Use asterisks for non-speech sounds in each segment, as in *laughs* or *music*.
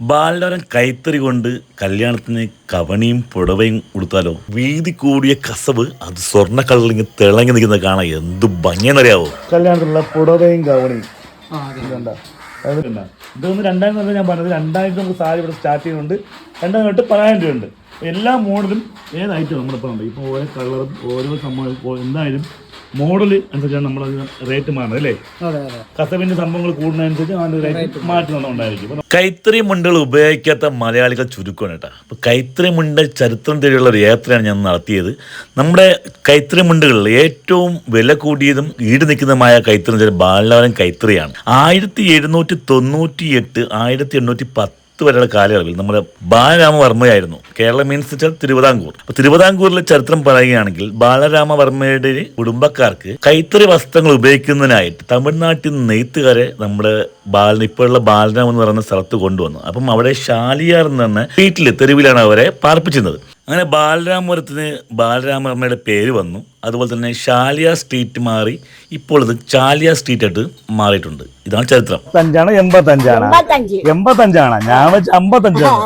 ബാലവരം കൈത്തറി കൊണ്ട് കല്യാണത്തിന് കവണിയും പുടവയും കൊടുത്താലോ വീതി കൂടിയ കസവ് അത് സ്വർണ കളറിൽ തിളങ്ങി നിൽക്കുന്ന കാണാൻ എന്ത് ഭംഗിയെന്നറിയാവോ കല്യാണത്തിലുള്ള പുടവയും കവണിയും? ഇതൊന്ന് രണ്ടായിരം തന്നെ ഞാൻ പറഞ്ഞത് രണ്ടായിരം നമുക്ക് സാരി ഇവിടെ സ്റ്റാർട്ട് ചെയ്യുന്നുണ്ട്. രണ്ടായിരം തൊട്ട് പതിനായിരം രൂപ ഉണ്ട് എല്ലാ മോഡലും ഏതായിട്ടും നമ്മളിപ്പോൾ ഉണ്ട്? ഇപ്പോൾ ഓരോ കളറും ഓരോ സംഭവം എന്തായാലും മോഡൽ അനുസരിച്ചാണ് നമ്മൾ റേറ്റ് മാറുന്നത് അല്ലേ? അതെ അതെ. കസവിന്റെ സംഭവങ്ങൾ കൂടുന്നതനുസരിച്ച് അതിന്റെ റേറ്റ് മാറ്റുന്നുണ്ടായിരിക്കും കൈത്തറി മുണ്ടുകൾ ഉപയോഗിക്കാത്ത മലയാളികൾ ചുരുക്കമാണ് കേട്ടോ. അപ്പോൾ കൈത്തറി മുണ്ട് ചരിത്രം തേടിയുള്ള ഒരു യാത്രയാണ് ഞാൻ നടത്തിയത്. നമ്മുടെ കൈത്തറി മുണ്ടുകളിൽ ഏറ്റവും വില കൂടിയതും ഈട് നിൽക്കുന്നതുമായ കൈത്തറി ബാലവരം കൈത്തറിയാണ്. ആയിരത്തി എഴുന്നൂറ്റി തൊണ്ണൂറ്റി എട്ട് ആയിരത്തി എണ്ണൂറ്റി പത്ത് വരെയുള്ള കാലയളവിൽ നമ്മുടെ ബാലരാമവർമ്മയായിരുന്നു. കേരളം മീൻസ് വെച്ചാൽ തിരുവിതാംകൂർ. അപ്പൊ തിരുവിതാംകൂറിലെ ചരിത്രം പറയുകയാണെങ്കിൽ ബാലരാമവർമ്മയുടെ കുടുംബക്കാർക്ക് കൈത്തറി വസ്ത്രങ്ങൾ ഉപയോഗിക്കുന്നതിനായിട്ട് തമിഴ്നാട്ടിൽ നിന്ന് നെയ്ത്തുകാരെ നമ്മുടെ ബാല ഇപ്പോഴുള്ള ബാലരാം എന്ന് പറയുന്ന സ്ഥലത്ത് കൊണ്ടുവന്നു. അപ്പം അവിടെ ഷാലിയാർ എന്ന് പറഞ്ഞ വീട്ടിൽ തെരുവിലാണ് അവരെ പാർപ്പിച്ചിരുന്നത്. അങ്ങനെ ബാലരാമപുരത്തിന് ബാലരാമവർമ്മയുടെ പേര് വന്നു. അതുപോലെ തന്നെ ഷാലിയ സ്ട്രീറ്റ് മാറി ഇപ്പോൾ ഇത് ചാലിയ സ്ട്രീറ്റ് ആയിട്ട് മാറിയിട്ടുണ്ട്. ഇതാണ് ചരിത്രം. അഞ്ചാണ് എൺപത്തഞ്ചാണ്. എൺപത്തഞ്ച്. എൺപത്തഞ്ചാണ്. ഞാൻ വെച്ച് അമ്പത്തഞ്ചാണ്.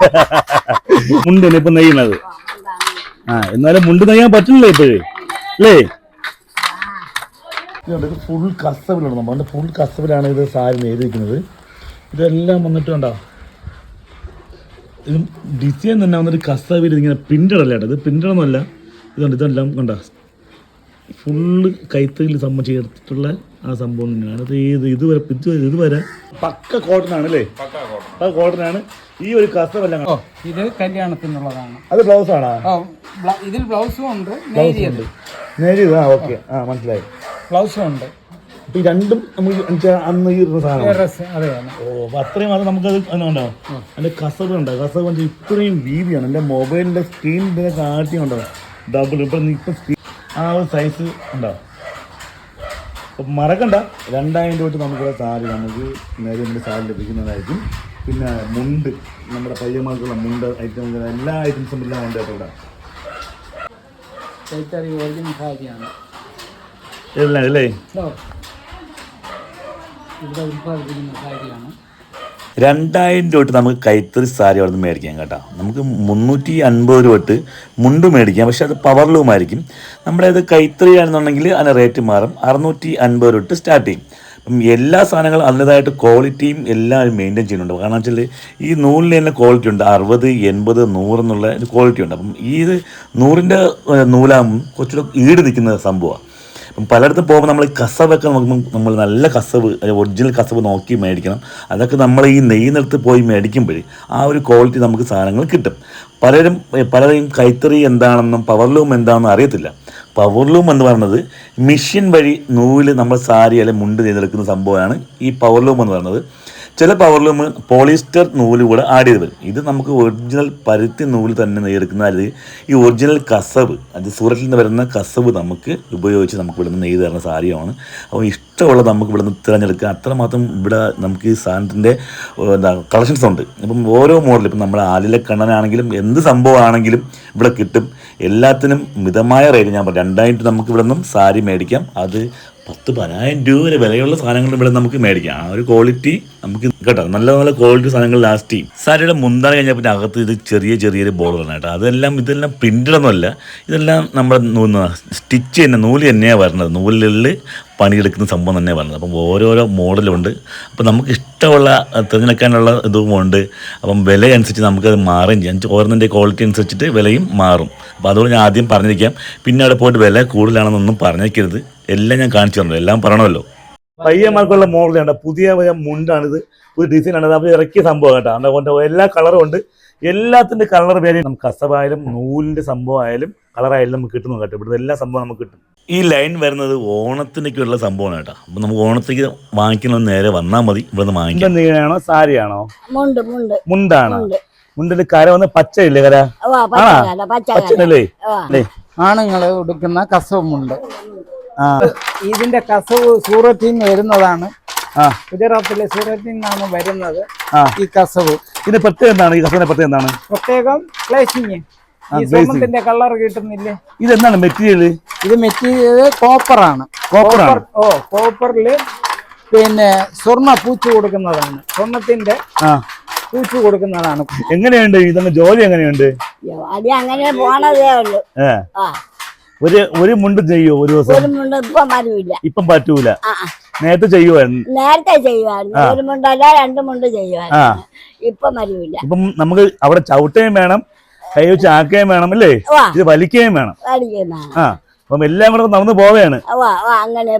*laughs* മുണ്ട് ഇപ്പൊ നെയ്യണത് ആ എന്നാലും മുണ്ട് നെയ്യാൻ പറ്റില്ല ഇപ്പോഴേ? അല്ലേ ഫുൾ കസവിലാണ് നമ്മൾ ഫുൾ കസവിലാണ് ഇത് സാരി നെയ്തിരിക്കുന്നത് ഇതെല്ലാം വന്നിട്ട് കണ്ടോ? ഇത് ഡിസൈൻ തന്നെ വന്നിട്ട് കസവിൽ ഇങ്ങനെ പിൻഡടല്ല കേട്ടോ. ഇത് പിൻഡടൊന്നുമല്ല ഇതുണ്ട് ഇതെല്ലാം കണ്ട? ഫുള്ള് കൈത്തലിൽ സംഭവം ചേർത്തിട്ടുള്ള ആ സംഭവം തന്നെയാണ്. അത് ഏത് ഇതുവരെ ഇത് ഇതുവരെ പക്ക കോട്ടൺ ആണ് അല്ലേ പക്ക കോട്ടൺ ആണ് ഈ ഒരു കസവല്ല ഇത് കല്യാണത്തിനുള്ളതാണ്. അത് ബ്ലൗസ് ആണോ? ഓ ബ്ലൗസും ഇതിൽ ബ്ലൗസും ഉണ്ട്. നേരിയത്? നേരി ആ ഓക്കെ ആ മനസ്സിലായി. ബ്ലൗസും ഉണ്ട്. അപ്പൊ ഈ രണ്ടും നമുക്ക് എന്നുവെച്ചാ അന്ന് ഈ സാധനം ഓ അപ്പൊ അത്രയും അത് നമുക്കത് അതുണ്ടോ അതിന്റെ കസവ് ഉണ്ട് കസവ് കൊണ്ട്? ഇത്രയും വീതിയാണ്. എന്റെ മൊബൈലിന്റെ സ്ക്രീൻ ഇതിനെ കാട്ടി ഉണ്ടോ ഡബിൾ ഇപ്പൊ ഇപ്പൊ സ്ക്രീൻ ആ ഒരു സൈസ് ഉണ്ടോ? അപ്പം മറക്കണ്ട. രണ്ടായിരം രൂപ നമുക്കിവിടെ സാരി നമുക്ക് നേരെ നമ്മുടെ സാരി ലഭിക്കുന്നതായിരിക്കും. പിന്നെ മുണ്ട് നമ്മുടെ പയ്യന്മാർക്കുള്ള മുണ്ട് ഐറ്റംസ് എല്ലാ ഐറ്റംസും എല്ലാം ഉണ്ട് കേട്ടോ ഇവിടെ എല്ലാം അല്ലേ? ഇവിടെ ഉൽപ്പാദിപ്പിക്കുന്ന സാരിയാണ് രണ്ടായിരം രൂപ തൊട്ട് നമുക്ക് കൈത്തറി സാരി അവിടെ നിന്ന് മേടിക്കാം കേട്ടോ. നമുക്ക് മുന്നൂറ്റി അൻപത് രൂപ തൊട്ട് മുണ്ട് മേടിക്കാം. പക്ഷെ അത് പവർലൂമായിരിക്കും നമ്മുടെ ഇത് കൈത്തറി ആണെന്നുണ്ടെങ്കിൽ അതിന് റേറ്റ് മാറും. അറുന്നൂറ്റി അൻപത് രൂപ തൊട്ട് സ്റ്റാർട്ട് ചെയ്യും. അപ്പം എല്ലാ സാധനങ്ങളും അതിന്റെതായിട്ട് ക്വാളിറ്റിയും എല്ലാം മെയിന്റെയിൻ ചെയ്യുന്നുണ്ട്. കാരണം വെച്ചാൽ ഈ നൂലിന് തന്നെ ക്വാളിറ്റി ഉണ്ട്. അറുപത് എൺപത് നൂറെന്നുള്ള ക്വാളിറ്റി ഉണ്ട്. അപ്പം ഈ നൂറിന്റെ നൂലാകുമ്പം കുറച്ചുകൂടെ ഈട് നിൽക്കുന്ന സംഭവമാണ്. അപ്പം പലയിടത്തും പോകുമ്പോൾ നമ്മൾ കസവൊക്കെ നോക്കുമ്പോൾ നമ്മൾ നല്ല കസവ് ഒറിജിനൽ കസവ് നോക്കി മേടിക്കണം. അതൊക്കെ നമ്മൾ ഈ നെയ്യുന്നിടത്ത് പോയി മേടിക്കുമ്പോഴേ ആ ഒരു ക്വാളിറ്റി നമുക്ക് സാധനങ്ങൾ കിട്ടും. പലരും പലരെയും കൈത്തറി എന്താണെന്നും പവർലൂം എന്താണെന്നും അറിയത്തില്ല. പവർലൂം എന്ന് പറയുന്നത് മെഷീൻ വഴി നൂൽ നമ്മൾ സാരി അല്ലെങ്കിൽ മുണ്ട് നെയ്തെടുക്കുന്ന സംഭവമാണ് ഈ പവർലൂം എന്ന് പറയുന്നത്. ചില പവർലൂം പോളിസ്റ്റർ നൂൽ കൂടെ ആഡ് ചെയ്ത് വരും ഇത് നമുക്ക് ഒറിജിനൽ പരുത്തി നൂൽ തന്നെ നെയ്തെടുക്കുന്ന അല്ലെങ്കിൽ ഈ ഒറിജിനൽ കസവ് അത് സൂറത്തിൽ നിന്ന് വരുന്ന കസവ് നമുക്ക് ഉപയോഗിച്ച് നമുക്ക് ഇവിടുന്ന് നെയ്ത് തരുന്ന സാരിയാണ്. അപ്പോൾ ഇഷ്ടമുള്ള നമുക്ക് ഇവിടുന്ന് തിരഞ്ഞെടുക്കുക. അത്രമാത്രം ഇവിടെ നമുക്ക് ഈ സാധനത്തിന്റെ എന്താ കളക്ഷൻസ് ഉണ്ട്. ഇപ്പം ഓരോ മോഡൽ ഇപ്പം നമ്മുടെ ആലിലെ കണ്ണനാണെങ്കിലും എന്ത് സംഭവമാണെങ്കിലും ഇവിടെ കിട്ടും. എല്ലാത്തിനും മിതമായ റേറ്റ് ഞാൻ പറയാം. രണ്ടായിട്ട് നമുക്ക് ഇവിടെ നിന്നും സാരി മേടിക്കാം. അത് പത്ത് പതിനായിരം രൂപ വരെ വിലയുള്ള സാധനങ്ങൾ ഇവിടെ നമുക്ക് മേടിക്കാം. ആ ഒരു ക്വാളിറ്റി നമുക്ക് കേട്ടോ. നല്ല നല്ല ക്വാളിറ്റി സാധനങ്ങൾ ലാസ്റ്റ് ചെയ്യും സാരിയുടെ മുന്താണി കഴിഞ്ഞാൽ പിന്നെ അകത്ത് ഇത് ചെറിയ ചെറിയൊരു ബോർഡറാണ് കേട്ടോ. അതെല്ലാം ഇതെല്ലാം പ്രിന്റഡ് ഒന്നുമല്ല. ഇതെല്ലാം നമ്മുടെ സ്റ്റിച്ച് തന്നെ നൂൽ തന്നെയാണ് വരുന്നത് നൂലിൽ പണിയെടുക്കുന്ന സംഭവം തന്നെ പറഞ്ഞത്. അപ്പം ഓരോരോ മോഡലുണ്ട്. അപ്പം നമുക്ക് ഇഷ്ടമുള്ള തിരഞ്ഞെടുക്കാനുള്ള ഇതും ഉണ്ട്. അപ്പം വില അനുസരിച്ച് നമുക്കത് മാറുകയും ചെയ്യാം. ഓരോന്നിന്റെ ക്വാളിറ്റി അനുസരിച്ചിട്ട് വിലയും മാറും. അപ്പോൾ അതുകൊണ്ട് ഞാൻ ആദ്യം പറഞ്ഞിരിക്കാം. പിന്നെ അവിടെ പോയിട്ട് വില കൂടുതലാണെന്നൊന്നും പറഞ്ഞേക്കരുത്. എല്ലാം ഞാൻ കാണിച്ചു തന്നു എല്ലാം പറയണമല്ലോ. പയ്യന്മാർക്കുള്ള മോഡലാണ് പുതിയ മുണ്ടാണിത്. പുതിയ ഡിസൈനാണ് അപ്പോൾ ഇറക്കിയ സംഭവം കേട്ടോ. അതുകൊണ്ട് എല്ലാ കളറും ഉണ്ട്. എല്ലാത്തിന്റെ കളർ വേറെ നമുക്ക് കസവായാലും നൂലിന്റെ സംഭവമായാലും കളറായാലും നമുക്ക് കിട്ടുന്നു കേട്ടോ. ഇവിടുത്തെ എല്ലാ സംഭവം നമുക്ക് കിട്ടും. ഈ ലൈൻ വരുന്നത് ഓണത്തിനൊക്കെയുള്ള സംഭവമാണ് കേട്ടോ. അപ്പം നമുക്ക് ഓണത്തേക്ക് വാങ്ങിക്കണമെന്ന് നേരെ വന്നാൽ മതി. ഇവിടെ നിന്ന് വാങ്ങിക്കാം സാരിയാണോ? മുണ്ട് മുണ്ട്. മുണ്ടാണോ? കര വന്ന് പച്ചയില്ലേ കര? പച്ചല്ലേ ആണുങ്ങൾ അല്ലേ? ആണുങ്ങൾ ഉടുക്കുന്ന കസവുമുണ്ട് ആ. ഇതിന്റെ കസവ് സൂറത്തിൽ നിന്ന് വരുന്നതാണ്. ആ. ഗുജറാത്തിലെ സൂറത്തിൽ നിന്നാണ് വരുന്നത് ആ. ഈ കസവ്. ഇതിന്റെ പ്രത്യേകം എന്താണ്? ഈ കസവിന്റെ പ്രത്യേകം എന്താണ്? പ്രത്യേകം പ്ലേസിങ് ഈ കളർ കിട്ടുന്നില്ലേ? ഇതെന്താണ് മെറ്റീരിയൽ ഇത് മെറ്റീരിയൽ കോപ്പറാണ് കോപ്പർ ഓ കോപ്പറിൽ പിന്നെ സ്വർണ പൂച്ചു കൊടുക്കുന്നതാണ്. സ്വർണത്തിന്റെ പൂച്ച പൂച്ചു കൊടുക്കുന്നതാണ്. എങ്ങനെയുണ്ട്? ഇതൊന്നും ജോലി എങ്ങനെയുണ്ട്? അങ്ങനെ പോണതേ ഉള്ളു. ഒരു ഒരു മുണ്ട് ചെയ്യോ ഒരു ദിവസം? ഇപ്പൊ പറ്റൂല. ആ. നേരത്തെ ചെയ്യുമായിരുന്നു നേരത്തെ ചെയ്യുമായിരുന്നു ഒരു മുണ്ടല്ല രണ്ട് മുണ്ട് ചെയ്യുമായിരുന്നു ഇപ്പം നമുക്ക് അവിടെ ചവിട്ടയും വേണം. കൈ വെച്ച് ആക്കുകയും വേണം അല്ലേ? ഇത് വലിക്കുകയും വേണം. അടിക്കുന്ന ആ അപ്പം എല്ലാം കൂടെ നടന്നു പോവുകയാണ് വാ അങ്ങനെ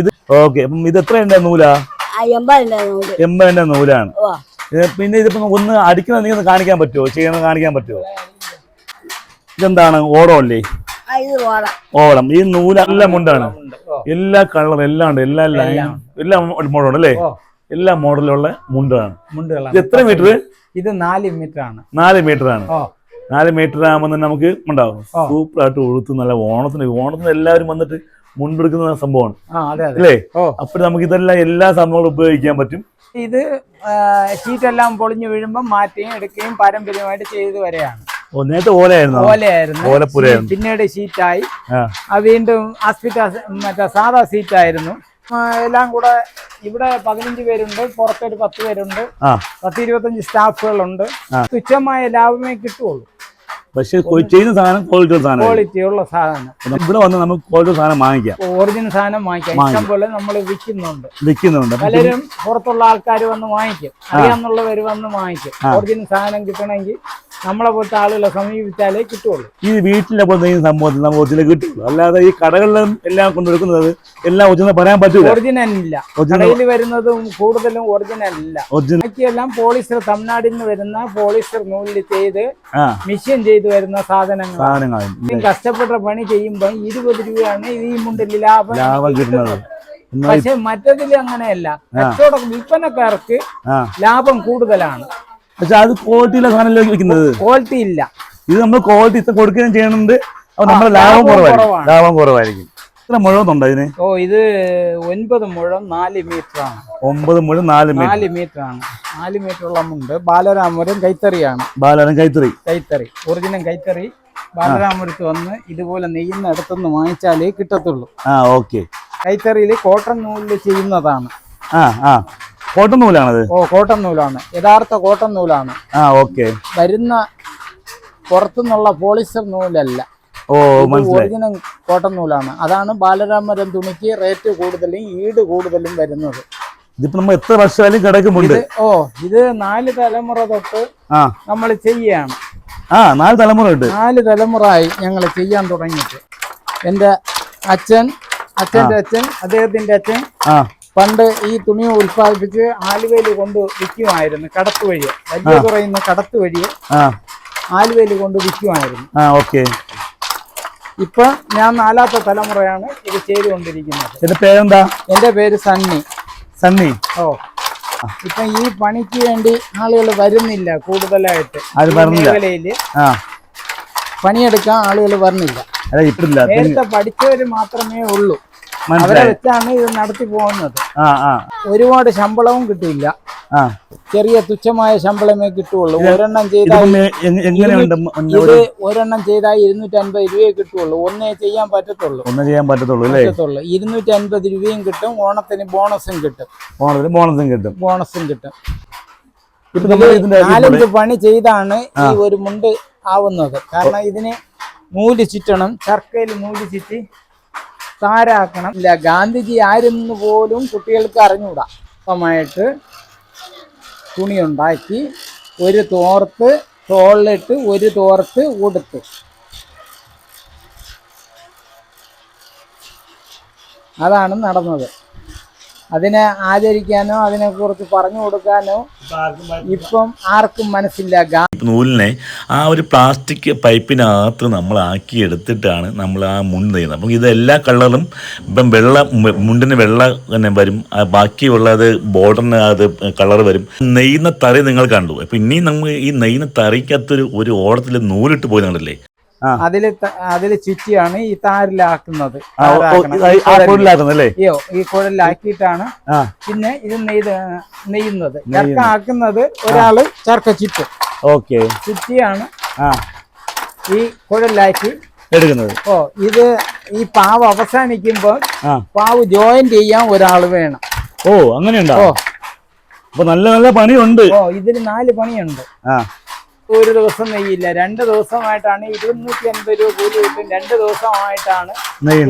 ഇത് ഓക്കെ അപ്പം ഇത് എത്രയുണ്ട് നൂലാ? ആ എൺപതിന്റെ നൂൽ. എൺപതിന്റെ നൂലാണ്. വാ പിന്നെ ഇതിപ്പോ ഒന്ന് അടിക്കുന്നത് നീ ഒന്ന് കാണിക്കാൻ പറ്റുമോ ചെയ്യണമെന്ന് കാണിക്കാൻ പറ്റുമോ ഇതെന്താണ്? ഓടം അല്ലേ? ഓളം ഈ നൂലെല്ലാം നല്ല മുണ്ടാണ്. എല്ലാ കളറും എല്ലാം ഉണ്ട്. എല്ലാ എല്ലാം. എല്ലാം മുഴുവൻ അല്ലേ. എല്ലാ മോഡലുള്ള മുണ്ടാണ് മുണ്ടുകളാണ്. എത്ര മീറ്റർ? ഇത് നാല് മീറ്റർ ആണ് നാല് മീറ്റർ ആണ് നാല് മീറ്റർ ആകുമ്പോൾ തന്നെ നമുക്ക് ഉണ്ടാവും സൂപ്പറായിട്ട് സൂപ്പർ ആയിട്ട് ഉഴുത്ത് നല്ല ഓണത്തിന് ഓണത്തിന് എല്ലാവരും വന്നിട്ട് മുണ്ടെടുക്കുന്ന സംഭവമാണ്. അല്ലേ അപ്പൊ നമുക്ക് ഇതെല്ലാം എല്ലാ സംഭവങ്ങളും ഉപയോഗിക്കാൻ പറ്റും. ഇത് ഷീറ്റ് എല്ലാം പൊളിഞ്ഞു വീഴുമ്പോൾ മാറ്റുകയും എടുക്കുകയും പാരമ്പര്യമായിട്ട് ചെയ്തു വരെയാണ്. നേരത്തെ ഓലയായിരുന്നു. ഓലയായിരുന്നു. പിന്നീട് ഷീറ്റായി വീണ്ടും ആസ്പിറ്റ മറ്റേ സാധാ സീറ്റായിരുന്നു എല്ലാം കൂടെ ഇവിടെ പതിനഞ്ച് പേരുണ്ട് പുറത്തൊരു പത്ത് പേരുണ്ട്. പത്ത് ഇരുപത്തഞ്ച് സ്റ്റാഫുകളുണ്ട്. തുച്ഛമായ ലാഭമേ കിട്ടുള്ളൂ പക്ഷെ ചെയ്യുന്ന സാധനം ക്വാളിറ്റി സാധനം ക്വാളിറ്റി ഉള്ള സാധനം. ഇവിടെ വന്ന് നമുക്ക് ക്വാളിറ്റി സാധനം വാങ്ങിക്കാം. ഒറിജിനൽ സാധനം വാങ്ങിക്കാം. ഇഷ്ടം പോലെ നമ്മൾ വിൽക്കുന്നുണ്ട്. വിൽക്കുന്നുണ്ട്. പലരും പുറത്തുള്ള ആൾക്കാർ വന്ന് വാങ്ങിക്കും. അറിയാന്നുള്ളവർ വന്ന് വാങ്ങിക്കും. ഒറിജിനൽ സാധനം കിട്ടണമെങ്കിൽ നമ്മളെ പോലത്തെ ആളുകളെ സമീപിച്ചാലേ കിട്ടുള്ളൂ. ഈ വീട്ടിലെ പോലെ ഈ സംഭവത്തിൽ നമുക്ക് ഒറിജിനൽ കിട്ടുള്ളൂ അല്ലാതെ ഈ കടകളിലും എല്ലാം കൊണ്ടുവെക്കുന്നത് എല്ലാം ഒറിജിനൽ പറയാൻ പറ്റില്ല ഒറിജിനൽ ഇല്ല. കടയിൽ വരുന്നതും കൂടുതലും ഒറിജിനൽ ഇല്ല. ബാക്കിയെല്ലാം പോളിസ്റ്റർ തമിഴ്നാട്ടിൽ നിന്ന് വരുന്ന പോളിസ്റ്റർ നൂലിൽ ചെയ്ത് മിഷ്യൻ ചെയ്ത് വരുന്ന സാധനങ്ങൾ കഷ്ടപ്പെട്ട പണി ചെയ്യുമ്പോൾ ഇരുപത് രൂപയാണ് ഈ മുണ്ടിൽ ലാഭം. ലാഭം കിട്ടുന്നത്. പക്ഷെ മറ്റതിൽ അങ്ങനെയല്ല. കച്ചവട വിൽപ്പനക്കാർക്ക് ലാഭം കൂടുതലാണ്. പക്ഷെ അത് ക്വാളിറ്റിയിലെ സാധനം വിൽക്കുന്നത് ക്വാളിറ്റി ഇല്ല. ഇത് നമ്മൾ ക്വാളിറ്റി ഇത്ര കൊടുക്കുകയും ചെയ്യുന്നുണ്ട് അപ്പൊ നമ്മുടെ ലാഭം കുറവായിരിക്കും. ലാഭം കുറവായിരിക്കും. ഇത്ര മുഴുവന്നുണ്ടോ ഇതിന്? ഓ ഇത് ഒൻപത് മുഴം നാല് മീറ്റർ ആണ്. ഒമ്പത് മുഴം നാല് മീറ്റർ നാല് മീറ്റർ ആണ്. നാല് മീറ്റർ ഉള്ള മുണ്ട്. ബാലരാമപുരം കൈത്തറിയാണ്. ബാലനം കൈത്തറി. കൈത്തറി. ഒറിജിനൽ കൈത്തറി. ബാലരാമപുരത്ത് വന്ന് ഇതുപോലെ നെയ്യുന്ന ഇടത്തുനിന്ന് വാങ്ങിച്ചാലേ കിട്ടത്തുള്ളൂ. ആ ഓക്കെ കൈത്തറിയിൽ കോട്ടൺ നൂലിൽ ചെയ്യുന്നതാണ്. ആ ആ. കോട്ടൺ നൂലാണത്? ഓ കോട്ടൺ നൂലാണ്. യഥാർത്ഥ കോട്ടൺ നൂലാണ്. ആ ഓക്കെ. വരുന്ന പുറത്തുനിന്നുള്ള പോളിസ്റ്റർ നൂലല്ല. ഓ മനസ്സിലായി. ഒറിജിനൽ കോട്ടൺ നൂലാണ്. അതാണ് ബാലരാമരം തുണിക്ക് റേറ്റ് കൂടുതലും ഈട് കൂടുതലും വരുന്നത്. ഇതിപ്പോ നമ്മൾ എത്ര വർഷമായാലും കിടക്കുമ്പോണ്ട് ഓ ഇത് നാല് തലമുറ തൊട്ട് ആ. നമ്മൾ ചെയ്യാണ്. ആ നാല് തലമുറ ഉണ്ട്. നാല് ആയി ഞങ്ങൾ ചെയ്യാൻ തുടങ്ങിയിട്ട്. എന്റെ അച്ഛൻ അച്ഛന്റെ അച്ഛൻ അദ്ദേഹത്തിന്റെ അച്ഛൻ ആ. പണ്ട് ഈ തുണി ഉൽപ്പാദിപ്പിച്ച് ആലുവയിൽ കൊണ്ട് വിൽക്കുമായിരുന്നു കടത്ത് വഴി. വലിയ കുറയുന്ന കടത്ത് വഴി ആലുവയിൽ ആലുവയിൽ കൊണ്ട് വിൽക്കുമായിരുന്നു. ഓക്കെ. ഇപ്പൊ ഞാൻ നാലാമത്തെ തലമുറയാണ് ഇത് ചെയ്തുകൊണ്ടിരിക്കുന്നത്. എന്റെ പേരെന്താ? എന്റെ പേര് സണ്ണി. സണ്ണി? ഓ. ഇപ്പൊ ഈ പണിക്ക് വേണ്ടി ആളുകൾ വരുന്നില്ല കൂടുതലായിട്ട്. മേഖലയിൽ പണിയെടുക്കാൻ ആളുകൾ വരുന്നില്ല നേരത്തെ പഠിച്ചവര് മാത്രമേ ഉള്ളൂ. അവരെ വെച്ചാണ് ഇത് നടത്തി പോകുന്നത്. ഒരുപാട് ശമ്പളവും കിട്ടില്ല ചെറിയ തുച്ഛമായ ശമ്പളമേ കിട്ടുള്ളൂ ഒരെണ്ണം ചെയ്താൽ ഇത് ഒരു ഒരെണ്ണം ചെയ്താൽ ഇരുന്നൂറ്റി അൻപത് രൂപയെ കിട്ടുള്ളൂ ഒന്നേ ചെയ്യാൻ പറ്റത്തുള്ളൂ. ഒന്നേ ചെയ്യാൻ പറ്റത്തുള്ളൂ പറ്റത്തുള്ളൂ. ഇരുന്നൂറ്റി അൻപത് രൂപയും കിട്ടും. ഓണത്തിന് ബോണസും കിട്ടും. ഓണത്തിന് ബോണസും കിട്ടും. ബോണസും കിട്ടും. നാലഞ്ച് പണി ചെയ്താണ് ഈ ഒരു മുണ്ട് ആവുന്നത്. കാരണം ഇതിന് നൂൽ ചുറ്റണം. ചർക്കയിൽ നൂൽ ചുറ്റി താരാക്കണം ഇല്ല ഗാന്ധിജി ആരെന്ന് പോലും കുട്ടികൾക്ക് അറിഞ്ഞുകൂടാ സ്വന്തമായിട്ട് തുണിയുണ്ടാക്കി ഒരു തോർത്ത് തോളിലിട്ട് ഒരു തോർത്ത് ഉടുത്ത്. അതാണ് നടന്നത്. അതിനെ ആചരിക്കാനോ അതിനെ കുറിച്ച് പറഞ്ഞു കൊടുക്കാനോ ഇപ്പം ആർക്കും മനസ്സില്ല. നൂലിനെ ആ ഒരു പ്ലാസ്റ്റിക് പൈപ്പിനകത്ത് നമ്മൾ ആക്കി എടുത്തിട്ടാണ് നമ്മൾ ആ മുണ്ട് ചെയ്യുന്നത്. അപ്പം ഇത് എല്ലാ കളറും ഇപ്പം വെള്ള മുണ്ടിന് വെള്ള തന്നെ വരും. ബാക്കിയുള്ളത് ബോർഡറിന് അത് കളർ വരും. നെയ്യുന്ന തറി നിങ്ങൾ കണ്ടു. അപ്പം ഇനി നമ്മൾ ഈ നെയ്യുന്ന തറിക്കകത്തൊരു ഒരു ഓടത്തിൽ നൂലിട്ട് പോയി കണ്ടില്ലേ അതിൽ അതിൽ ചുറ്റിയാണ് ഈ താരിലാക്കുന്നത്. അയ്യോ ഈ കുഴലിലാക്കിയിട്ടാണ് ആ. പിന്നെ ഇത് നെയ്ത് നെയ്യുന്നത്. ചർക്ക ആക്കുന്നത് ഒരാൾ ചർക്ക ചുറ്റും ഓക്കെ. ചുറ്റിയാണ് ആ. ഈ കുഴലിലാക്കി എടുക്കുന്നത്. ഓ ഇത് ഈ പാവ് അവസാനിക്കുമ്പോൾ പാവ് ജോയിന്റ് ചെയ്യാൻ ഒരാൾ വേണം. ഓ അങ്ങനെയുണ്ടോ? ഓ. അപ്പൊ നല്ല നല്ല പണിയുണ്ട്. ഓ ഇതിൽ നാല് പണിയുണ്ട്. ആ. ഒരു ദിവസം നെയ്യില്ല. രണ്ട് ദിവസമായിട്ടാണ് ഇരുന്നൂറ്റി അൻപത് രൂപ കൂലി കിട്ടും. രണ്ട് ദിവസമായിട്ടാണ്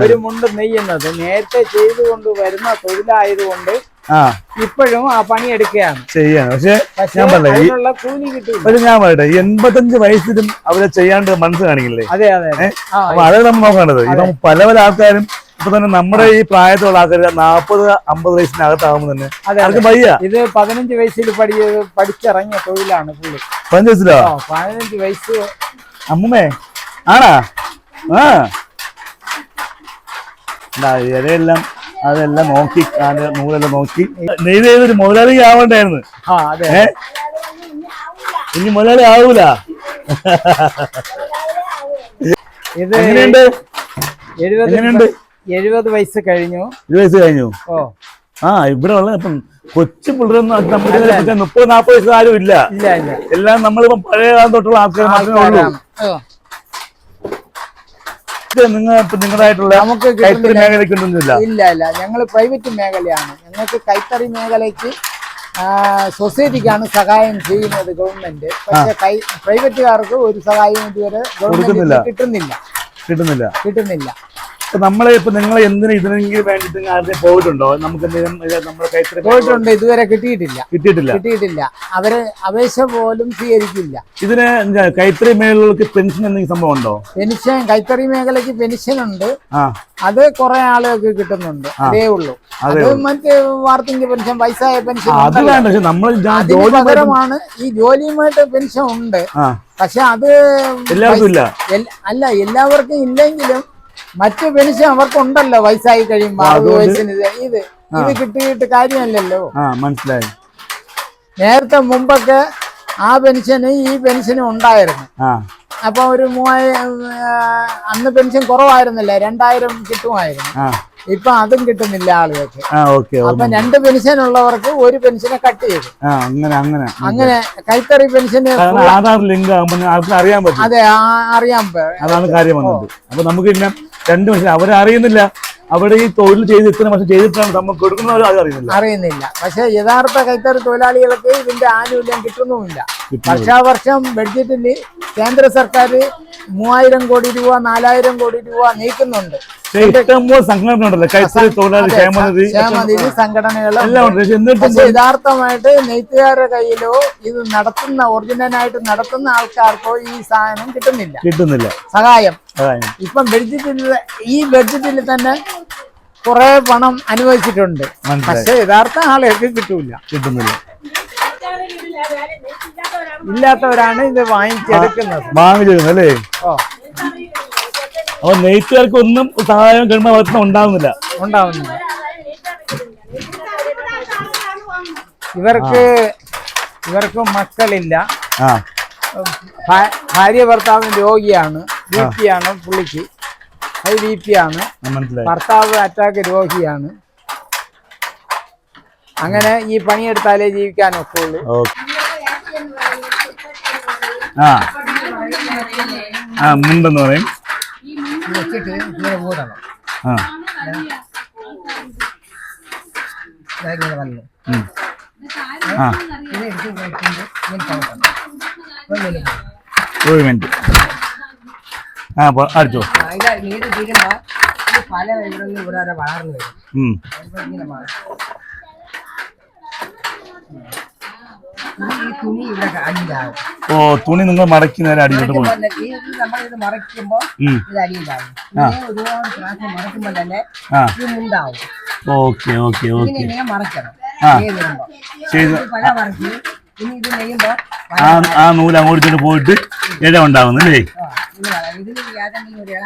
ഒരു മുണ്ട് നെയ്യുന്നത്. നേരത്തെ ചെയ്തുകൊണ്ട് വരുന്ന തൊഴിലായതുകൊണ്ട് ഇപ്പോഴും ആ പണി എടുക്കുകയാണ്. ചെയ്യാണ് പക്ഷെ ഞാൻ പറഞ്ഞേ കൂലി കിട്ടും പക്ഷെ ഞാൻ പറയട്ടെ എൺപത്തഞ്ച് വയസ്സിലും അവരെ ചെയ്യാണ്ട് മനസ്സ് കാണിക്കില്ലേ? അതെ അതെ അപ്പൊ അതാണ് നമ്മൾ നോക്കേണ്ടത്. ഇപ്പം പല പല ആൾക്കാരും ഇപ്പൊ തന്നെ നമ്മുടെ ഈ പ്രായത്തിലുള്ള ആൾക്കാർ നാൽപ്പത് അമ്പത് വയസ്സിനകത്താകുമ്പോൾ തന്നെ അവർക്ക് വയ്യ. ഇത് പതിനഞ്ച് വയസ്സിൽ പഠി പഠിച്ചിറങ്ങിയ തൊഴിലാണ് പുള്ളി. പതിനഞ്ച് വയസ്സിലോ? പതിനഞ്ച് വയസ്സ്. അമ്മേ ആണാ? ആ. ഇരയെല്ലാം അതെല്ലാം നോക്കി നൂലെല്ലാം നോക്കി. നെയ്ത് ചെയ്തൊരു മുതലാളി ആവണ്ടായിരുന്നു. ഇനി മുതലാളി ആവൂല. ഇത് എങ്ങനെയുണ്ട്? എഴുപത് എങ്ങനെയുണ്ട്? എഴുപത് വയസ്സ് കഴിഞ്ഞു. വയസ്സ് കഴിഞ്ഞു. ഓ. ആ ഇവിടെ ഉള്ള ഇപ്പം കൊച്ചു പിള്ളേരൊന്നും നമ്മുടെ മുപ്പത് നാപ്പത് വയസ്സ് ആരും ഇല്ല. എല്ലാം നമ്മളിപ്പം പഴയ കാലം തൊട്ടുള്ള ആൾക്കാർ മാത്രമേ ഉള്ളൂ. നിങ്ങൾ നിങ്ങളായിട്ടുള്ള നമുക്ക് കൈത്തറി. മേഖലയ്ക്ക് ഇല്ല ഇല്ല. ഞങ്ങൾ പ്രൈവറ്റ് മേഖലയാണ്. ഞങ്ങൾക്ക് കൈത്തറി മേഖലയ്ക്ക് സൊസൈറ്റിക്കാണ് സഹായം ചെയ്യുന്നത് ഗവൺമെന്റ് പക്ഷെ കൈ പ്രൈവറ്റുകാർക്ക് ഒരു സഹായവും ഇതുവരെ ഗവൺമെന്റ് കിട്ടുന്നില്ല. കിട്ടുന്നില്ല. കിട്ടുന്നില്ല. നമ്മളെ ഇപ്പൊ നിങ്ങൾ എന്തിനും ഇതിനെങ്കിലും വേണ്ടിട്ട് ആരുടെ പോയിട്ടുണ്ടോ? നമുക്ക് എന്തെങ്കിലും പോയിട്ടുണ്ട് ഇതുവരെ കിട്ടിയിട്ടില്ല. കിട്ടിയിട്ടില്ല. കിട്ടിയിട്ടില്ല. അവർ അപേക്ഷ പോലും സ്വീകരിക്കില്ല. ഇതിന് കൈത്തറി മേഖലകൾക്ക് പെൻഷൻ എന്തെങ്കിലും സംഭവം ഉണ്ടോ? പെൻഷൻ കൈത്തറി മേഖലയ്ക്ക് പെൻഷൻ ഉണ്ട് അത് കുറെ ആളുകൾക്ക് കിട്ടുന്നുണ്ട്. അതേ ഉള്ളൂ. അതേ മറ്റ് വാർദ്ധക്യ പെൻഷൻ വയസ്സായ പെൻഷൻ അത് വേണ്ട നമ്മൾ ജാ- അതിന് പകരമാണ് ഈ ജോലിയുമായിട്ട് പെൻഷൻ ഉണ്ട്. പക്ഷെ അത് എല്ലാവർക്കും ഇല്ല? എൽ- അല്ല എല്ലാവർക്കും ഇല്ലെങ്കിലും മറ്റ് പെൻഷൻ അവർക്കുണ്ടല്ലോ വയസ്സായി കഴിയുമ്പോൾ അറുപത് വയസ്സിന് ഇത് ഇത് ഇത് കിട്ടിയിട്ട് കാര്യമല്ലല്ലോ. മനസ്സിലായി. നേരത്തെ മുമ്പൊക്കെ ആ പെൻഷന് ഈ പെൻഷനും ഉണ്ടായിരുന്നു. അപ്പൊ ഒരു മൂവായിരം അന്ന് പെൻഷൻ കുറവായിരുന്നല്ലേ രണ്ടായിരം കിട്ടുമായിരുന്നു. ഇപ്പൊ അതും കിട്ടുന്നില്ല ആളുകൾക്ക്. അപ്പൊ രണ്ട് പെൻഷൻ ഉള്ളവർക്ക് ഒരു പെൻഷനെ കട്ട് ചെയ്തു. അങ്ങനെ അങ്ങനെ. അങ്ങനെ കൈത്തറി പെൻഷൻ ആധാർ ലിങ്ക് ആകുമ്പോൾ അറിയാൻ പറ്റും. അതെ അറിയാൻ അതാണ് കാര്യം വന്നത്. അപ്പൊ നമുക്ക് പിന്നെ രണ്ട് പെൻഷൻ അവരെ അറിയുന്നില്ല. അവിടെ ഈ തൊഴിൽ ചെയ്ത് ഇത്ര വർഷം ചെയ്തിട്ടാണ് നമുക്ക് കൊടുക്കുന്നത് അത് അറിയുന്നില്ല. അറിയുന്നില്ല. പക്ഷെ യഥാർത്ഥ കൈത്തറി തൊഴിലാളികൾക്ക് ഇതിന്റെ ആനുകൂല്യം കിട്ടുന്നുമില്ല. വർഷാവർഷം ബഡ്ജറ്റിൽ കേന്ദ്ര സർക്കാർ മൂവായിരം കോടി രൂപ നാലായിരം കോടി രൂപ നീക്കുന്നുണ്ട്. ക്ഷേമനിധി യഥാർത്ഥമായിട്ട് നെയ്ത്തുകാരുടെ കയ്യിലോ ഇത് നടത്തുന്ന ഒറിജിനലായിട്ട് നടത്തുന്ന ആൾക്കാർക്കോ ഈ സാധനം കിട്ടുന്നില്ല. കിട്ടുന്നില്ല. സഹായം. ഇപ്പം ബഡ്ജറ്റിൽ ഈ ബഡ്ജറ്റിൽ തന്നെ കുറെ പണം അനുവദിച്ചിട്ടുണ്ട്. പക്ഷെ യഥാർത്ഥ ആളുകൾക്ക് കിട്ടൂല. കിട്ടുന്നില്ല. ഇല്ലാത്തവരാണ് ഇത് വാങ്ങിച്ചെടുക്കുന്നത്. വാങ്ങിച്ചിരുന്നു അല്ലേ? അപ്പൊ നെയ്ത്തുകാർക്ക് ഒന്നും സഹായം ഗവൺമെന്റ് അവസ്ഥ ഉണ്ടാവുന്നില്ല. ഉണ്ടാവുന്നില്ല. ഇവർക്ക് ഇവർക്ക് മക്കളില്ല. ഭാര്യ ഭർത്താവ് രോഗിയാണ്. ബി പി ആണ് പുള്ളിക്ക്. ഹൈ ബി പി ആണ്. ഭർത്താവ് അറ്റാക്ക് രോഗിയാണ്. അങ്ങനെ ഈ പണിയെടുത്താലേ ജീവിക്കാൻ ഒക്കുള്ളൂ. ആ. ആ മുണ്ടെന്ന് പറയും. വെച്ചിട്ട് ഇങ്ങനെ മൂടണം ആ. ഇങ്ങനെ വന്നു. ആ. ഇത് എടുത്ത് വെക്കുമ്പോൾ ഇങ്ങനെ ചവിട്ടണം. ഒരു മിനിറ്റ്. ആ അടിച്ചോ. ആ, ഇത് നീര് തീരുമ്പോ പല ഇവിടെ ഇവിടെ വളർന്നു വരും. ഇങ്ങനെ മാറും. ഈ തുണി ഇവിടെ അടിയിലാവും ഓ തുണി നിങ്ങൾ മടക്കി നേരെ അടിയിലോട്ട് പോകും നമ്മളിത് ഇത് അടിയിലാവും. ഒരുപാട് പ്രാവശ്യം തന്നെ ഓക്കെ ഓക്കെ ഓക്കെ. വരുമ്പോ. ചെയ്ത് മറക്കി ഇനി ഇത് നെയ്യുമ്പോ ആ നൂൽ അങ്ങോട്ട് പോയിട്ട് ഇഴ ഉണ്ടാവുന്നു അല്ലേ? ഇതിൽ ഏതെങ്കിലും ഒരു ഇള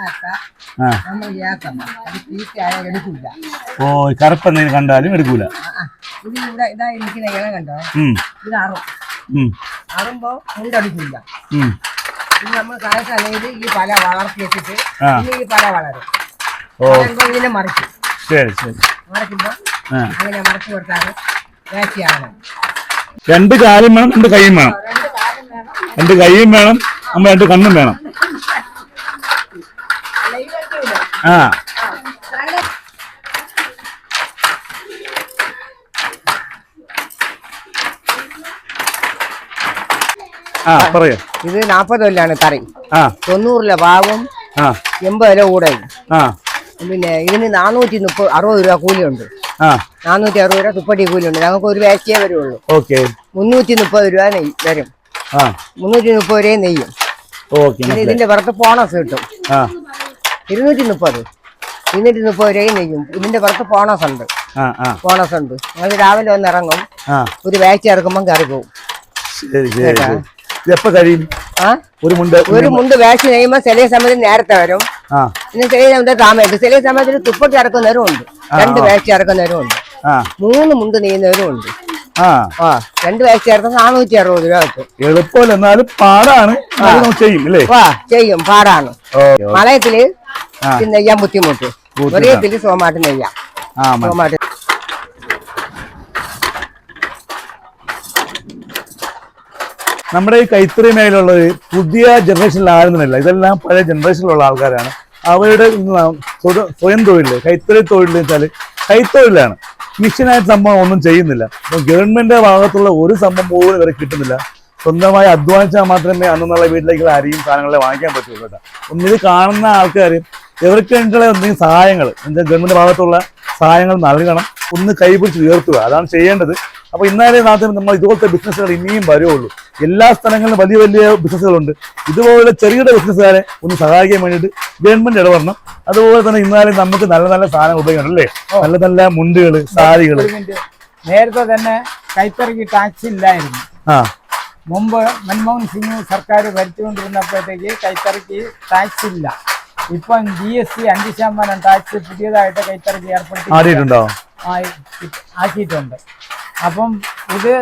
ആ. നമ്മൾ ഏക്കണം അത് തീറ്റയായാൽ എടുക്കില്ല ഓ കറുപ്പ് എന്തെങ്കിലും കണ്ടാലും എടുക്കൂല. ആ, ആ. ഇത് ഇവിടെ ഇതാ ഇരിക്കുന്ന കണ്ടോ? ഉം. ഇത് അറും. ഉം. അറുമ്പോ മുണ്ടടിക്കില്ല ഉം. ഇത് നമ്മൾ കാലത്തല്ലെങ്കിൽ ഈ പല വളർത്തി വെച്ചിട്ട് ആ. ഈ പല വളരും. ഓ. വളരുമ്പോ ഇതിനെ മറിക്കും. ശരി ശരി. മറക്കുമ്പോ ആ. അങ്ങനെ മറച്ചു കൊടുത്താണ് വേച്ചയാണ് രണ്ട് കാലും വേണം രണ്ട് കൈയും വേണം. രണ്ട് കൈയും വേണം നമ്മൾ രണ്ട് കണ്ണും വേണം. ആ. ആ പറയൂ. ഇത് നാപ്പത് കൊല്ലാണ് കറി. തൊണ്ണൂറിലെ പാവും എൺപത് കിലോ കൂടെ പിന്നെ ഇതിന് നാനൂറ്റി മുപ്പത് അറുപത് രൂപ കൂലിയുണ്ട്. നാനൂറ്റി അറുപത് രൂപ തുപ്പട്ടി കൂലുണ്ട് ഞങ്ങൾക്ക് ഒരു ബാച്ചേ വരുള്ളൂ. ഓക്കെ. മുന്നൂറ്റി മുപ്പത് രൂപ നെയ്യ് വരും. മുന്നൂറ്റി മുപ്പത് രൂപ നെയ്യും. ഇതിന്റെ പുറത്ത് ബോണസ് കിട്ടും. ഇരുന്നൂറ്റി മുപ്പത്. ഇരുന്നൂറ്റി മുപ്പത് രൂപയും നെയ്യും. ഇതിന്റെ പുറത്ത് ബോണസ് ഉണ്ട്. ബോണസ് ഉണ്ട്. ഞങ്ങൾ രാവിലെ ഒന്ന് ഇറങ്ങും. ഒരു ബാച്ച് ഇറക്കുമ്പം കയറി പോകും ഒരു മുണ്ട് ബാച്ച് നെയ്യുമ്പോൾ ചില സമയത്ത് നേരത്തെ വരും. പിന്നെ ചില സമയത്ത് താമരയുണ്ട് ചില സമയത്തിന് തുപ്പട്ടി ഇറക്കുന്നവരും ഉണ്ട്. രണ്ട് വേഴ്ച ഇറക്കുന്നവരും ഉണ്ട്. ആ. മൂന്ന് മുണ്ട് നെയ്യുന്നവരും ഉണ്ട്. ആ. ആ രണ്ട് ബാച്ച് ഇറക്കുന്ന നാനൂറ്റി അറുപത് രൂപ എളുപ്പമല്ലെന്നാലും എളുപ്പമല്ല എന്നാലും പാടാണ്. ചെയ്യും അല്ലേ? ചെയ്യും പാടാണ്. മലയത്തിൽ. നെയ്യാൻ ബുദ്ധിമുട്ട്. ഒരേത്തിൽ സോമാട്ട് നെയ്യാം. സോമാട്ട് നമ്മുടെ ഈ കൈത്തറി മേഖലയുള്ളത് പുതിയ ജനറേഷനിൽ ആയിരുന്നില്ല ഇതെല്ലാം പഴയ ജനറേഷനിലുള്ള ആൾക്കാരാണ്. സ്വത- സ്വയം തൊഴിൽ കൈത്തറി തൊഴിൽ വെച്ചാൽ കൈത്തൊഴിലാണ്. മിഷനായിട്ട് സംഭവം ഒന്നും ചെയ്യുന്നില്ല. അപ്പോൾ ഗവൺമെന്റിന്റെ ഭാഗത്തുള്ള ഒരു സംഭവം പോലും ഇവരെ കിട്ടുന്നില്ല. സ്വന്തമായി അധ്വാനിച്ചാൽ മാത്രമേ അന്നുള്ള വീട്ടിലേക്കുള്ള അരിയും സാധനങ്ങളെ വാങ്ങിക്കാൻ പറ്റുള്ളൂ കേട്ടോ. ഒന്ന് ഇത് കാണുന്ന ആൾക്കാർ ഇവർക്ക് വേണ്ടിയുള്ള എന്തെങ്കിലും സഹായങ്ങൾ എന്താ ഗവൺമെന്റ് ഭാഗത്തുള്ള സഹായങ്ങൾ നൽകണം. ഒന്ന് കൈപിടിച്ച് ഉയർത്തുക. അതാണ് ചെയ്യേണ്ടത്. അപ്പോൾ ഇന്നലെ നാട്ടിൽ നമ്മൾ ഇതുപോലത്തെ ബിസിനസ്സുകൾ ഇനിയും വരുള്ളൂ എല്ലാ സ്ഥലങ്ങളിലും വലിയ വലിയ ബിസിനസ്സുകളുണ്ട് ഇതുപോലെ ചെറുകിട ബിസിനസ്സുകാരെ ഒന്ന് സഹായിക്കാൻ വേണ്ടിയിട്ട് ഗവൺമെന്റ് ഇടപെടണം. അതുപോലെ തന്നെ ഇന്നാലും നമുക്ക് നല്ല നല്ല സാധനങ്ങൾ ഉപയോഗിക്കണം അല്ലേ? നല്ല നല്ല മുണ്ടുകൾ സാരികൾ നേരത്തെ തന്നെ കൈത്തറിക്ക് ടാക്സ് ഇല്ലായിരുന്നു. ആ. മുമ്പ് മൻമോഹൻ സിംഗ് സർക്കാർ ഭരിച്ചുകൊണ്ടിരുന്നപ്പോഴത്തേക്ക് കൈത്തറിക്ക് ടാക്സ് ഇല്ല. ഇപ്പം ജി എസ് ടി അഞ്ച് ശതമാനം ടാക്സ് പുതിയതായിട്ട് കൈത്തറിക്ക് ഏർപ്പെടുത്തി ആക്കിയിട്ടുണ്ട്. അപ്പം ഇത്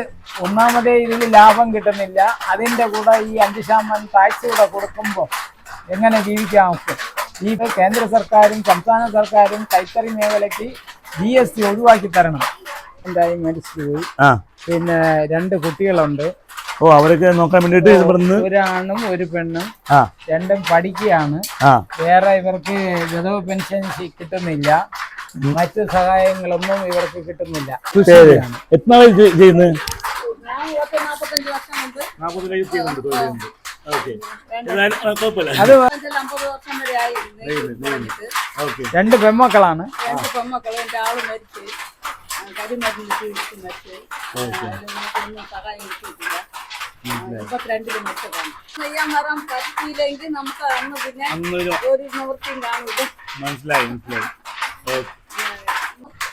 ഒന്നാമതേ ഇതിൽ ലാഭം കിട്ടുന്നില്ല. അതിന്റെ കൂടെ ഈ അഞ്ച് ശതമാനം ടാക്സ് കൂടെ കൊടുക്കുമ്പോൾ എങ്ങനെ ജീവിക്കാൻ ഒക്കും ഈ കേന്ദ്ര സർക്കാരും സംസ്ഥാന സർക്കാരും കൈത്തറി മേഖലയ്ക്ക് ജി എസ് ടി ഒഴിവാക്കി തരണം. എന്തായാലും മരിച്ചു പിന്നെ രണ്ട് കുട്ടികളുണ്ട്. ഓ അവരൊക്കെ നോക്കാൻ വേണ്ടിട്ട് ഇവിടുന്ന് ഒരാണും ഒരു പെണ്ണും ആ. രണ്ടും പഠിക്കുകയാണ്. ആ. വേറെ ഇവർക്ക് വിധവ പെൻഷൻ കിട്ടുന്നില്ല. മറ്റു സഹായങ്ങളൊന്നും ഇവർക്ക് കിട്ടുന്നില്ല. എത്ര ചെയ്യുന്നത് രണ്ട്. ഒന്നും സഹായം കിട്ടിയിട്ടില്ല. മുപ്പത്തിരണ്ടിൽ മരിച്ചതാണ് ചെയ്യാൻ വരാൻ പറ്റിയില്ലെങ്കിൽ നമുക്ക് അന്ന് പിന്നെ ഒരു മനസ്സിലായി മനസ്സിലായി.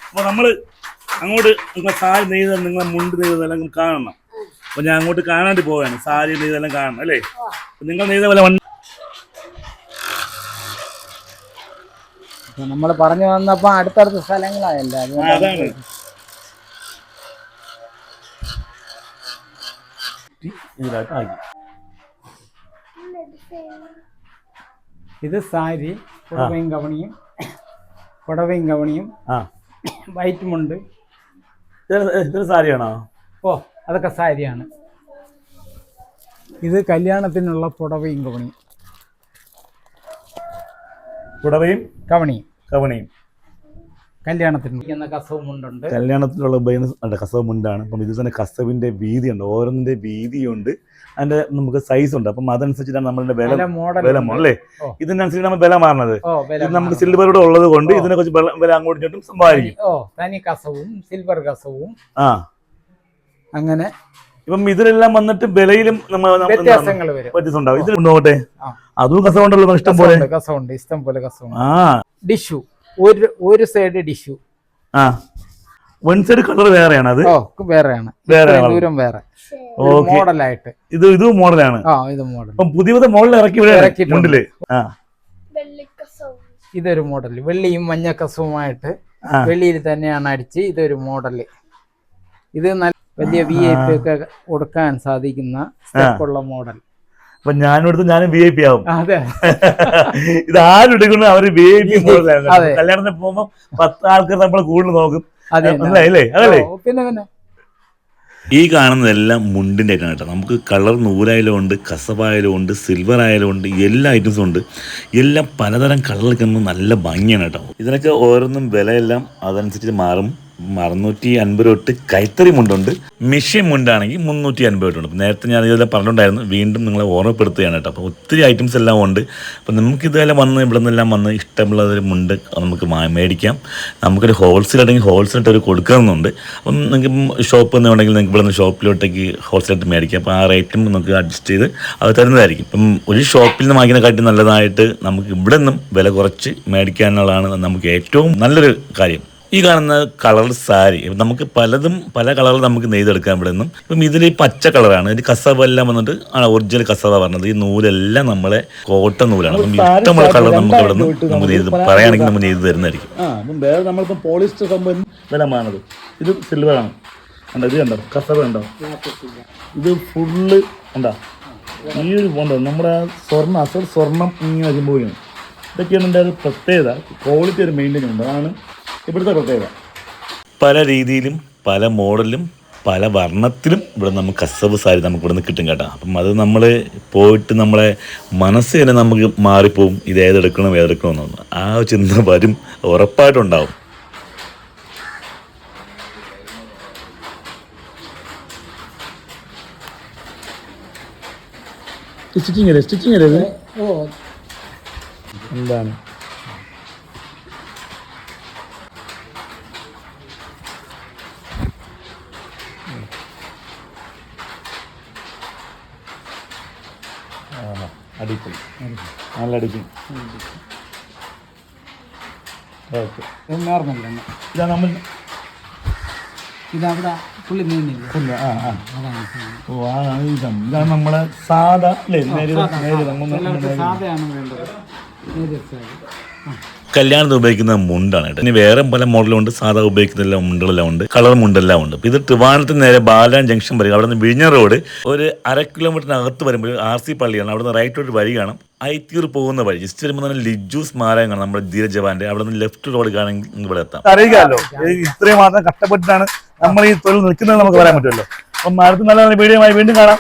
അപ്പൊ നമ്മൾ അങ്ങോട്ട് നിങ്ങളെ സാരി നെയ്ത നിങ്ങളെ മുണ്ട് നെയ്തെല്ലാം കാണണം. അപ്പൊ ഞാൻ അങ്ങോട്ട് കാണാണ്ട് പോവാണ്. സാരി നെയ്തെല്ലാം കാണണം അല്ലേ? നിങ്ങൾ നെയ്ത പോലെ വണ്ടി നമ്മൾ പറഞ്ഞു വന്നപ്പോ അടുത്തടുത്ത സ്ഥലങ്ങളായല്ലോ. അതാണ്. ഇതിലായിട്ട് ആക്കി ഇത് സാരി പുടവയും കവണിയും പുടവയും കവണിയും ആ. വൈറ്റും ഉണ്ട്. ഇത് ഇതൊരു സാരിയാണോ? ഓ അതൊക്കെ സാരിയാണ്. ഇത് കല്യാണത്തിനുള്ള പുടവയും കവണിയും. പുടവയും കവണിയും. കവണയും. കല്യാണത്തിന് എന്ന കസവും മുണ്ടുണ്ട്. കല്യാണത്തിലുള്ള ബൈന കസവ് മുണ്ടാണ്. അപ്പം ഇത് തന്നെ കസവിന്റെ വീതിയുണ്ട്. ഓരോന്നിന്റെ വീതിയുണ്ട്. അതിന്റെ നമുക്ക് സൈസ് ഉണ്ട്. അപ്പം അതനുസരിച്ചിട്ടാണ് നമ്മളുടെ വില വില അല്ലേ ഇതിനനുസരിച്ച് നമ്മൾ വില മാറുന്നത്. ഇത് നമുക്ക് സിൽവർ സിൽവറോട് ഉള്ളത് കൊണ്ട് ഇതിനെ കുറിച്ച് വില അങ്ങോട്ടും ഇങ്ങോട്ടും സമ്പാദിക്കും ഓ തനി കസവും സിൽവർ കസവും. ആ. അങ്ങനെ ഇപ്പം ഇതിലെല്ലാം വന്നിട്ട് വിലയിലും നമ്മൾ വ്യത്യാസം ഉണ്ടാവും ഇത് നോക്കട്ടെ. അതും കസവുണ്ടല്ലോ ഇഷ്ടം പോലെ. കസവുണ്ട് ഇഷ്ടം പോലെ കസവുണ്ട്. ആ. ഡിഷു ഒരു ഒരു സൈഡ് ഡിഷു ആ. വൺ സൈഡ് കളർ വേറെയാണ് അത്? ഓ വേറെയാണ്. വേറെ ദൂരം വേറെ. മോഡലായിട്ട് ഇത് ഇത് മോഡലാണ് ആ ഇത് മോഡൽ അപ്പം പുതിയ പുതിയ മോഡൽ ഇറക്കി ഇറക്കിയിട്ടുണ്ട്. ആ. ഇതൊരു മോഡൽ വെള്ളിയും മഞ്ഞ കസവുമായിട്ട്. വെള്ളിയിൽ തന്നെയാണ് അടിച്ച് ഇതൊരു മോഡൽ ഇത് നല്ല വലിയ വി ഐ പി ഒക്കെ കൊടുക്കാൻ സാധിക്കുന്ന സ്റ്റെപ്പുള്ള മോഡൽ അപ്പൊ ഞാനെടുത്ത് ഞാനും വി ഐ പി ആവും. അതെ. *laughs* ഇത് ആരും എടുക്കുന്നു? അവർ വി ഐ പി കല്യാണത്തിന് പോകുമ്പോ പത്ത് ആൾക്കാർ നമ്മൾ കൂടുതൽ നോക്കും. അതല്ലേ ഓ, പിന്നെ പിന്നെ. ഈ കാണുന്നതെല്ലാം മുണ്ടിന്റെ ആയിട്ടാണ് കേട്ടോ. നമുക്ക് കളർ നൂലായാലും ഉണ്ട് കസവായാലും ഉണ്ട് സിൽവർ ആയാലും ഉണ്ട് എല്ലാ ഐറ്റംസും ഉണ്ട്. എല്ലാം പലതരം കളറിൽ കിടന്ന് നല്ല ഭംഗിയാണ് കേട്ടോ. ഇതിനൊക്കെ ഓരോന്നും വിലയെല്ലാം അതനുസരിച്ച് മാറും. അറുന്നൂറ്റി അൻപത് തൊട്ട് കൈത്തറി മുണ്ടുണ്ട്. മിഷ്യൻ മുണ്ടാണെങ്കിൽ മുന്നൂറ്റി അൻപത് തൊട്ടുണ്ട് നേരത്തെ ഞാൻ ഇതെല്ലാം പറഞ്ഞിട്ടുണ്ടായിരുന്നു. വീണ്ടും നിങ്ങളെ ഓർമ്മപ്പെടുത്തുകയാണ് കേട്ടോ. അപ്പോൾ ഒത്തിരി ഐറ്റംസ് എല്ലാം ഉണ്ട്. അപ്പോൾ നമുക്ക് ഇതെല്ലാം വന്ന് ഇവിടെ നിന്നെല്ലാം വന്ന് ഇഷ്ടമുള്ള ഒരു മുണ്ട് നമുക്ക് മേടിക്കാം. നമുക്കൊരു ഹോൾസെയിൽ ആണെങ്കിൽ ഹോൾസെയിലായിട്ട് ഒരു കൊടുക്കുന്നുണ്ട്. അപ്പം നിങ്ങൾക്ക് ഷോപ്പ് എന്നുണ്ടെങ്കിൽ നിങ്ങൾക്ക് ഇവിടെ നിന്ന് ഷോപ്പിലോട്ടേക്ക് ഹോൾസെയിലായിട്ട് മേടിക്കാം. അപ്പോൾ ആ റേറ്റും നമുക്ക് അഡ്ജസ്റ്റ് ചെയ്ത് അത് തരുന്നതായിരിക്കും. ഇപ്പം ഒരു ഷോപ്പിൽ നിന്ന് വാങ്ങിക്കുന്നതിനെക്കാട്ടി നല്ലതായിട്ട് നമുക്ക് ഇവിടെ നിന്നും വില കുറച്ച് മേടിക്കാനുള്ളതാണ് നമുക്ക് ഏറ്റവും നല്ലൊരു കാര്യം. ഈ കാണുന്ന കളർ സാരി നമുക്ക് പലതും പല കളറിൽ നമുക്ക് നെയ്തെടുക്കാൻ ഇവിടെ നിന്നും ഇപ്പം ഇതിൽ ഈ പച്ച കളറാണ് ഇത് കസവ എല്ലാം വന്നിട്ട് ആണ് ഒറിജിനൽ കസവ പറഞ്ഞത്. ഈ നൂലെല്ലാം നമ്മളെ കോട്ടൺ നൂലാണ്. ഇഷ്ടമുള്ള കളർ നമുക്ക് ഇവിടെ നിന്ന് നമുക്ക് നെയ്ത് പറയുകയാണെങ്കിൽ നമ്മൾ നെയ്ത് തരുന്നതായിരിക്കും. ആ അപ്പം വേറെ നമ്മളിപ്പോൾ പോളിസ്റ്റർ സംഭവം വിലമാണത് ഇത് സിൽവറാണ് കണ്ടോ ഇത് കണ്ടോ? കസവ കണ്ടോ? ഇത് ഫുള്ള് കണ്ടോ? ഈ ഒരു ഉണ്ടോ നമ്മുടെ സ്വർണം അസൽ സ്വർണം ഇങ്ങനെ വരുമ്പോഴും ഇതൊക്കെയാണ് എന്റെ ഒരു പ്രത്യേകത. ക്വാളിറ്റി ഒരു മെയിന്റെയിൻ ഉണ്ട് അതാണ് ഇവിടുത്തെ പ്രത്യേകത. പല രീതിയിലും പല മോഡലും പല വർണത്തിലും ഇവിടെ നമുക്ക് കസവ് സാരി നമുക്ക് ഇവിടെ നിന്ന് കിട്ടും കേട്ടോ. അപ്പം അത് നമ്മൾ പോയിട്ട് നമ്മളെ മനസ്സ് തന്നെ നമുക്ക് മാറിപ്പോവും. ഇത് ഏതെടുക്കണം ഏതെടുക്കണം എന്നുള്ളത്. ആ ചിന്ത വരും ഉറപ്പായിട്ടുണ്ടാവും സ്റ്റിച്ചിങ് അല്ലേ? സ്റ്റിച്ചിങ് അല്ലേ ഓ. എന്താണ്? അടിപൊളി നല്ല അടിക്കും. ഓക്കെ. നോർമൽ തന്നെ ഇതാ നമ്മൾ ഇതവിടെ പുള്ളി ഇല്ല, ആ ആ. ഓ ആ ഇതാണ് ഇതാണ് നമ്മുടെ സാധാ അല്ലേ? നേര് നേര് നമ്മൾ സാധയാണ് വേണ്ടത്. നേരിയ സാരി കല്യാണത്തിന് ഉപയോഗിക്കുന്ന മുണ്ടാണ് ഇനി വേറെ പല മോഡലുണ്ട് സാധാ ഉപയോഗിക്കുന്ന എല്ലാ മുണ്ടുകളെല്ലാം ഉണ്ട്. കളർ മുണ്ടെല്ലാം ഉണ്ട്. ഇത് ട്രിവാൻഡ്രത്തിന് നേരെ ബാലാൻ ജംഗ്ഷൻ വരിക അവിടെ നിന്ന് വിഴിഞ്ഞ റോഡ് ഒരു അര കിലോമീറ്ററിനകത്ത് വരുമ്പോൾ ആർ സി പള്ളിയാണ്. അവിടെ നിന്ന് റൈറ്റ് ഒരു വഴി കാണാം. ഐത്തീർ പോകുന്ന വഴി. ജസ്റ്റ് വരുമ്പോൾ തന്നെ ലിജു സ്മാരകം കാണാം. നമ്മുടെ ധീരജവാന്റെ. അവിടെ നിന്ന് ലെഫ്റ്റ് റോഡ് കാണാൻ ഇവിടെ എത്താം. അറിയിക്കാമല്ലോ. ഇത്രയും മാത്രം കഷ്ടപ്പെട്ടിട്ടാണ് നമ്മൾ ഈ തൊഴിൽ നിൽക്കുന്നത് നമുക്ക് പറയാൻ പറ്റുമല്ലോ. അപ്പം അടുത്ത നല്ല വീഡിയോ വീണ്ടും കാണാം.